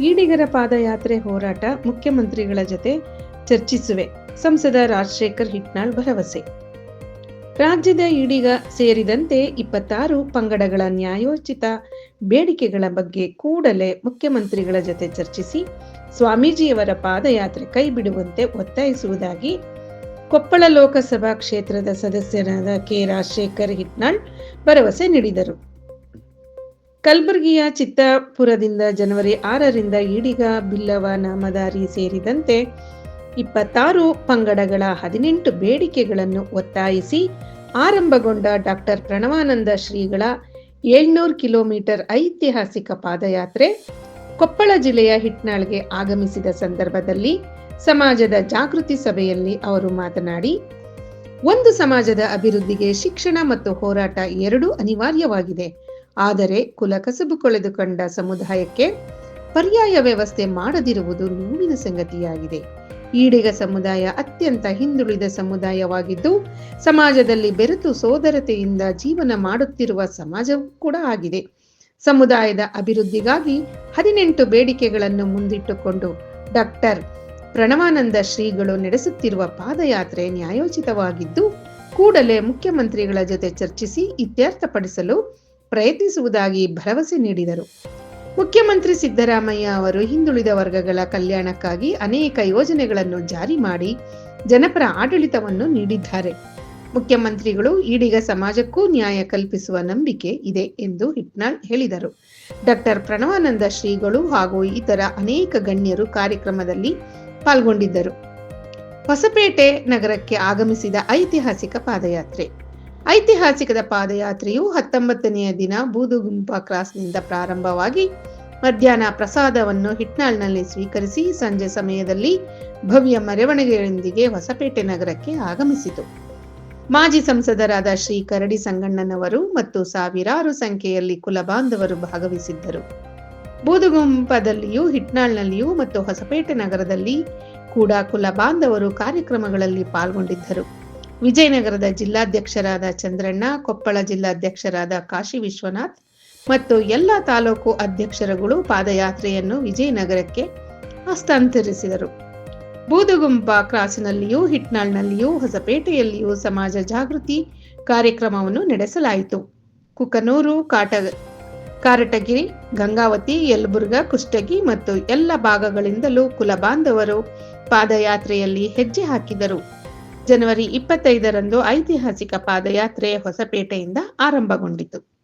ಈಡಿಗರ ಪಾದಯಾತ್ರೆ ಹೋರಾಟ ಮುಖ್ಯಮಂತ್ರಿಗಳ ಜತೆ ಚರ್ಚಿಸುವೆ. ಸಂಸದ ರಾಜಶೇಖರ್ ಹಿಟ್ನಾಳ್ ಭರವಸೆ. ರಾಜ್ಯದ ಈಡಿಗ ಸೇರಿದಂತೆ ಇಪ್ಪತ್ತಾರು ಪಂಗಡಗಳ ನ್ಯಾಯೋಚಿತ ಬೇಡಿಕೆಗಳ ಬಗ್ಗೆ ಕೂಡಲೇ ಮುಖ್ಯಮಂತ್ರಿಗಳ ಜತೆ ಚರ್ಚಿಸಿ, ಸ್ವಾಮೀಜಿಯವರ ಪಾದಯಾತ್ರೆ ಕೈಬಿಡುವಂತೆ ಒತ್ತಾಯಿಸುವುದಾಗಿ ಕೊಪ್ಪಳ ಲೋಕಸಭಾ ಕ್ಷೇತ್ರದ ಸದಸ್ಯರಾದ ಕೆ. ರಾಜಶೇಖರ್ ಹಿಟ್ನಾಳ್ ಭರವಸೆ ನೀಡಿದರು. ಕಲಬುರಗಿಯ ಚಿತ್ತಾಪುರದಿಂದ ಜನವರಿ ಆರರಿಂದ ಈಡಿಗ ಬಿಲ್ಲವ ನಾಮದಾರಿ ಸೇರಿದಂತೆ ಇಪ್ಪತ್ತಾರು ಪಂಗಡಗಳ ಹದಿನೆಂಟು ಬೇಡಿಕೆಗಳನ್ನು ಒತ್ತಾಯಿಸಿ ಆರಂಭಗೊಂಡ ಡಾಕ್ಟರ್ ಪ್ರಣವಾನಂದ ಶ್ರೀಗಳ ಏಳ್ನೂರು ಕಿಲೋಮೀಟರ್ ಐತಿಹಾಸಿಕ ಪಾದಯಾತ್ರೆ ಕೊಪ್ಪಳ ಜಿಲ್ಲೆಯ ಹಿಟ್ನಾಳ್ಗೆ ಆಗಮಿಸಿದ ಸಂದರ್ಭದಲ್ಲಿ ಸಮಾಜದ ಜಾಗೃತಿ ಸಭೆಯಲ್ಲಿ ಅವರು ಮಾತನಾಡಿ, ಒಂದು ಸಮಾಜದ ಅಭಿವೃದ್ಧಿಗೆ ಶಿಕ್ಷಣ ಮತ್ತು ಹೋರಾಟ ಎರಡೂ ಅನಿವಾರ್ಯವಾಗಿದೆ. ಆದರೆ ಕುಲ ಕಸಬು ಕಳೆದುಕೊಂಡ ಸಮುದಾಯಕ್ಕೆ ಪರ್ಯಾಯ ವ್ಯವಸ್ಥೆ ಮಾಡದಿರುವುದು ನೋವಿನ ಸಂಗತಿಯಾಗಿದೆ. ಈಡಿಗ ಸಮುದಾಯ ಅತ್ಯಂತ ಹಿಂದುಳಿದ ಸಮುದಾಯವಾಗಿದ್ದು, ಸಮಾಜದಲ್ಲಿ ಬೆರೆತು ಸೋದರತೆಯಿಂದ ಜೀವನ ಮಾಡುತ್ತಿರುವ ಸಮಾಜವೂ ಕೂಡ ಆಗಿದೆ. ಸಮುದಾಯದ ಅಭಿವೃದ್ಧಿಗಾಗಿ ಹದಿನೆಂಟು ಬೇಡಿಕೆಗಳನ್ನು ಮುಂದಿಟ್ಟುಕೊಂಡು ಡಾಕ್ಟರ್ ಪ್ರಣವಾನಂದ ಶ್ರೀಗಳು ನಡೆಸುತ್ತಿರುವ ಪಾದಯಾತ್ರೆ ನ್ಯಾಯೋಚಿತವಾಗಿದ್ದು, ಕೂಡಲೇ ಮುಖ್ಯಮಂತ್ರಿಗಳ ಜೊತೆ ಚರ್ಚಿಸಿ ಇತ್ಯರ್ಥಪಡಿಸಲು ಪ್ರಯತ್ನಿಸುವುದಾಗಿ ಭರವಸೆ ನೀಡಿದರು. ಮುಖ್ಯಮಂತ್ರಿ ಸಿದ್ದರಾಮಯ್ಯ ಅವರು ಹಿಂದುಳಿದ ವರ್ಗಗಳ ಕಲ್ಯಾಣಕ್ಕಾಗಿ ಅನೇಕ ಯೋಜನೆಗಳನ್ನು ಜಾರಿ ಮಾಡಿ ಜನಪರ ಆಡಳಿತವನ್ನು ನೀಡಿದ್ದಾರೆ. ಮುಖ್ಯಮಂತ್ರಿಗಳು ಈಡಿಗ ಸಮಾಜಕ್ಕೂ ನ್ಯಾಯ ಕಲ್ಪಿಸುವ ನಂಬಿಕೆ ಇದೆ ಎಂದು ಹಿಟ್ನಾಳ್ ಹೇಳಿದರು. ಡಾಕ್ಟರ್ ಪ್ರಣವಾನಂದ ಶ್ರೀಗಳು ಹಾಗೂ ಇತರ ಅನೇಕ ಗಣ್ಯರು ಕಾರ್ಯಕ್ರಮದಲ್ಲಿ ಪಾಲ್ಗೊಂಡಿದ್ದರು. ಹೊಸಪೇಟೆ ನಗರಕ್ಕೆ ಆಗಮಿಸಿದ ಐತಿಹಾಸಿಕ ಪಾದಯಾತ್ರೆ. ಐತಿಹಾಸಿಕದ ಪಾದಯಾತ್ರೆಯು ಹತ್ತೊಂಬತ್ತನೆಯ ದಿನ ಬೂದುಗುಂಪ ಕ್ರಾಸ್ನಿಂದ ಪ್ರಾರಂಭವಾಗಿ ಮಧ್ಯಾಹ್ನ ಪ್ರಸಾದವನ್ನು ಹಿಟ್ನಾಳ್ನಲ್ಲಿ ಸ್ವೀಕರಿಸಿ ಸಂಜೆ ಸಮಯದಲ್ಲಿ ಭವ್ಯ ಮೆರವಣಿಗೆಯೊಂದಿಗೆ ಹೊಸಪೇಟೆ ನಗರಕ್ಕೆ ಆಗಮಿಸಿತು. ಮಾಜಿ ಸಂಸದರಾದ ಶ್ರೀ ಕರಡಿ ಸಂಗಣ್ಣನವರು ಮತ್ತು ಸಾವಿರಾರು ಸಂಖ್ಯೆಯಲ್ಲಿ ಕುಲಬಾಂಧವರು ಭಾಗವಹಿಸಿದ್ದರು. ಬೂದುಗುಂಪದಲ್ಲಿಯೂ, ಹಿಟ್ನಾಳ್ನಲ್ಲಿಯೂ ಮತ್ತು ಹೊಸಪೇಟೆ ನಗರದಲ್ಲಿ ಕೂಡ ಕುಲಬಾಂಧವರು ಕಾರ್ಯಕ್ರಮಗಳಲ್ಲಿ ಪಾಲ್ಗೊಂಡಿದ್ದರು. ವಿಜಯನಗರದ ಜಿಲ್ಲಾಧ್ಯಕ್ಷರಾದ ಚಂದ್ರಣ್ಣ, ಕೊಪ್ಪಳ ಜಿಲ್ಲಾಧ್ಯಕ್ಷರಾದ ಕಾಶಿ ವಿಶ್ವನಾಥ್ ಮತ್ತು ಎಲ್ಲ ತಾಲೂಕು ಅಧ್ಯಕ್ಷರುಗಳು ಪಾದಯಾತ್ರೆಯನ್ನು ವಿಜಯನಗರಕ್ಕೆ ಹಸ್ತಾಂತರಿಸಿದರು. ಬೂದುಗುಂಪ ಕ್ರಾಸಿನಲ್ಲಿಯೂ, ಹಿಟ್ನಾಳ್ನಲ್ಲಿಯೂ, ಹೊಸಪೇಟೆಯಲ್ಲಿಯೂ ಸಮಾಜ ಜಾಗೃತಿ ಕಾರ್ಯಕ್ರಮವನ್ನು ನಡೆಸಲಾಯಿತು. ಕುಕನೂರು, ಕಾಟ, ಕಾರಟಗಿರಿ, ಗಂಗಾವತಿ, ಯಲಬುರ್ಗ, ಕುಷ್ಟಗಿ ಮತ್ತು ಎಲ್ಲ ಭಾಗಗಳಿಂದಲೂ ಕುಲಬಾಂಧವರು ಪಾದಯಾತ್ರೆಯಲ್ಲಿ ಹೆಜ್ಜೆ ಹಾಕಿದರು. ಜನವರಿ ಇಪ್ಪತ್ತೈದರಂದು ಐತಿಹಾಸಿಕ ಪಾದಯಾತ್ರೆ ಹೊಸಪೇಟೆಯಿಂದ ಆರಂಭಗೊಂಡಿತು.